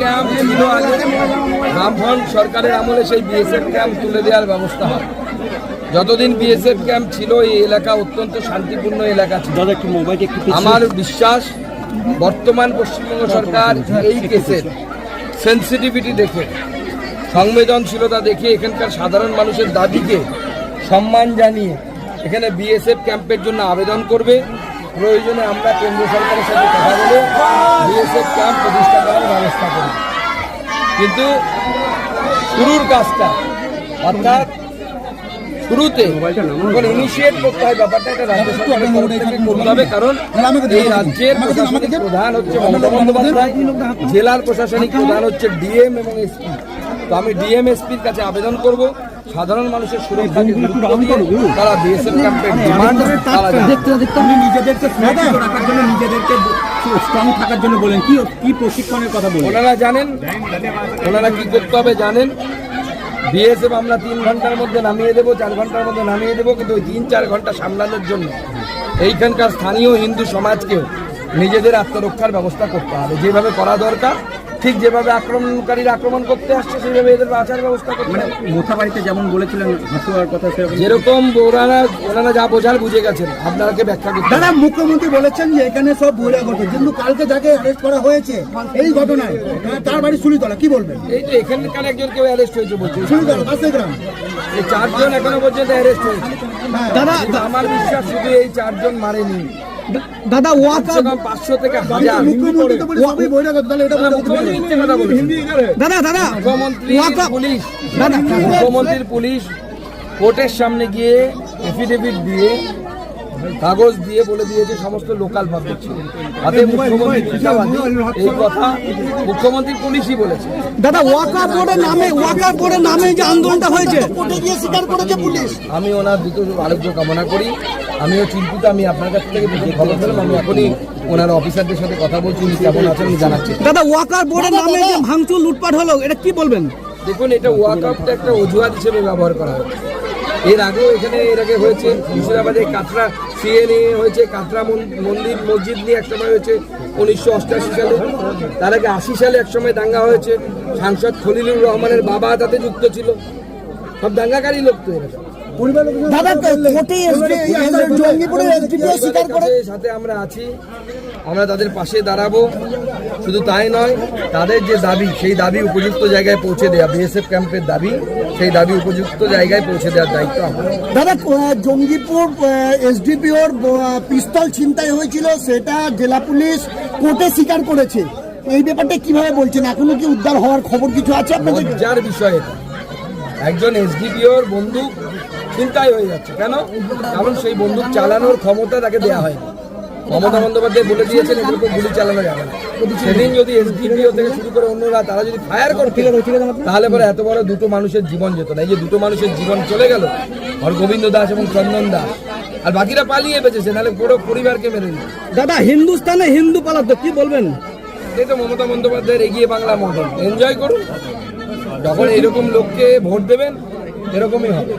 Camp ছিল আগে বামফ্রন্ট সরকারের আমলে সেই বিএসএফ ক্যাম্প তুলে দেওয়ার ব্যবস্থা হয়। যতদিন বিএসএফ ক্যাম্প ছিল এই এলাকা অত্যন্ত শান্তিপূর্ণ এলাকা ছিল। আমার বিশ্বাস বর্তমান পশ্চিমবঙ্গ সরকার এই কেসের সেন্সিটিভিটি দেখে সংবেদনশীলতা দেখে এখানকার সাধারণ মানুষের দাবিকে সম্মান জানিয়ে এখানে বিএসএফ ক্যাম্পের জন্য আবেদন করবে। প্রয়োজনে আমরা কেন্দ্র সরকারের সাথে কথা বলে বিএসএফ ক্যাম্প প্রতিষ্ঠা করার ব্যবস্থা করব কিন্তু শুরুর কাজটা অর্থাৎ শুরুতে ইনিশিয়েট করতে হয় ব্যাপারটা এটা রাজ্য সরকারের তরফ থেকে করতে হবে কারণ এই রাজ্যের প্রশাসনিক প্রধান হচ্ছে মমতা বন্দ্যোপাধ্যায় জেলার প্রশাসনিক প্রধান হচ্ছে ডিএম এবং এসপি তো আমি ডিএম এসপির কাছে আবেদন করব। সাধারণ মানুষের সুরক্ষাকে গুরুত্ব দিয়ে তারা বিএসএফ ক্যাম্পের ডিমান্ড আপনি নিজেদেরকে সুরক্ষিত রাখার জন্য নিজেদেরকে স্ট্রং থাকার জন্য বলেন। কি কি প্রশিক্ষণের কথা বলেন? ওনারা জানেন ওনারা কি করতে হবে জানেন? বিএসএফ আমরা তিন ঘণ্টার মধ্যে নামিয়ে দেবো চার ঘণ্টার মধ্যে নামিয়ে দেবো কিন্তু ওই তিন চার ঘণ্টা সামলানোর জন্য এইখানকার স্থানীয় হিন্দু সমাজকেও নিজেদের আত্মরক্ষার ব্যবস্থা করতে হবে। যেভাবে করা দরকার ঠিক যেভাবে আক্রমণকারীরা আক্রমণ করতে আসছে সেইভাবে এদের বাঁচার ব্যবস্থা করতে মানে হবে মোথাবাড়িতে যেমন বলেছিলেন হাসুয়ার কথা সেরকম যেরকম ওনারা ওনারা যা বোঝার বুঝে গেছেন আপনাকে ব্যাখ্যা করতে দাদা মুখ্যমন্ত্রী বলেছেন যে এখানে সব বহিরাগত কিন্তু কালকে যাকে অ্যারেস্ট করা হয়েছে এই ঘটনায় তার বাড়ি সুলিতলা কি বলবেন? এই তো এখানকার একজন কেউ অ্যারেস্ট হয়েছে বলছে। সুলিতলা পাশে গ্রাম। এই চারজন এখনও পর্যন্ত অ্যারেস্ট হয়েছে। দাদা আমার বিশ্বাস শুধু এই চারজন মারেনি। দাদা পাঁচশো থেকে। দাদা দাদা মুখ্যমন্ত্রী পুলিশ। মুখ্যমন্ত্রীর পুলিশ কোর্টের সামনে গিয়ে এফিডেভিট দিয়ে কাগজ দিয়ে বলে দিয়েছে সমস্ত লোকাল পাবলিক ছিল হাতে মুখ্যমন্ত্রী এই কথা মুখ্যমন্ত্রী পুলিশই বলেছে। দাদা ওয়াকা বোর্ডের নামে ওয়াকা বোর্ডের নামে যে আন্দোলনটা হয়েছে কোর্টে গিয়ে স্বীকার করেছে পুলিশ। আমি ওনার দ্রুত আরোগ্য কামনা করি। আমিও চিন্তিত আমি আপনার কাছ থেকে যে খবর পেলাম আমি এখনই ওনার অফিসারদের সাথে কথা বলছি উনি কেমন আছেন আমি জানাচ্ছি। দাদা ওয়াকার বোর্ডের নামে যে ভাঙচুর লুটপাট হলো এটা কি বলবেন? দেখুন এটা ওয়াকআপটা একটা অজুহাত হিসেবে ব্যবহার করা হয় এর আগেও এখানে এর আগে হয়েছে মুর্শিদাবাদে কাতরা সিএ নিয়ে হয়েছে কাতরা মন- মন্দির মসজিদ নিয়ে একসময় হয়েছে উনিশশো অষ্টাশি সালে। তার আগে আশি সালে একসময় দাঙ্গা হয়েছে। সাংসদ খলিলুর রহমানের বাবা তাতে যুক্ত ছিল। সব দাঙ্গাকারী লোক তো এরা। দাদা কোর্টে জঙ্গিপুরের এসডিপিও স্বীকার করে। সাথে আমরা আছি আমরা তাদের পাশে দাঁড়াবো। শুধু তাই নয় তাদের যে দাবি সেই দাবি উপযুক্ত জায়গায় পৌঁছে দেওয়া বিএসএফ ক্যাম্পের দাবি সেই দাবি উপযুক্ত জায়গায় পৌঁছে দেওয়ার দায়িত্ব দাদা জঙ্গিপুর এসডিপিওর পিস্তল ছিনতাই হয়েছিল সেটা জেলা পুলিশ কোর্টে স্বীকার করেছে। এই ব্যাপারটা কীভাবে বলছেন? এখনও কি উদ্ধার হওয়ার খবর কিছু আছে আপনাদের? যার বিষয়ে একজন এসডিপিওর বন্দুক চিন্তাই হয়ে যাচ্ছে। কেন? কারণ সেই বন্দুক চালানোর ক্ষমতা তাকে দেওয়া হয় মমতা বন্দ্যোপাধ্যায় বলে দিয়েছেন এগুলো গুলি চালানো যাবে না। সেদিন যদি এসডিপিও থেকে শুরু করে অন্যরা তারা যদি ফায়ার করতে তাহলে পরে এত বড় দুটো মানুষের জীবন যেত না। এই যে দুটো মানুষের জীবন চলে গেল হরগোবিন্দ দাস এবং চন্দন দাস। আর বাকিরা পালিয়ে বেঁচেছে নাহলে পুরো পরিবারকে মেরে দিত। দাদা হিন্দুস্তানে হিন্দু পালাতো কি বলবেন? এই তো মমতা বন্দ্যোপাধ্যায়ের এগিয়ে বাংলা মডেল এনজয় করুন। যখন এরকম লোককে ভোট দেবেন এরকমই হবে।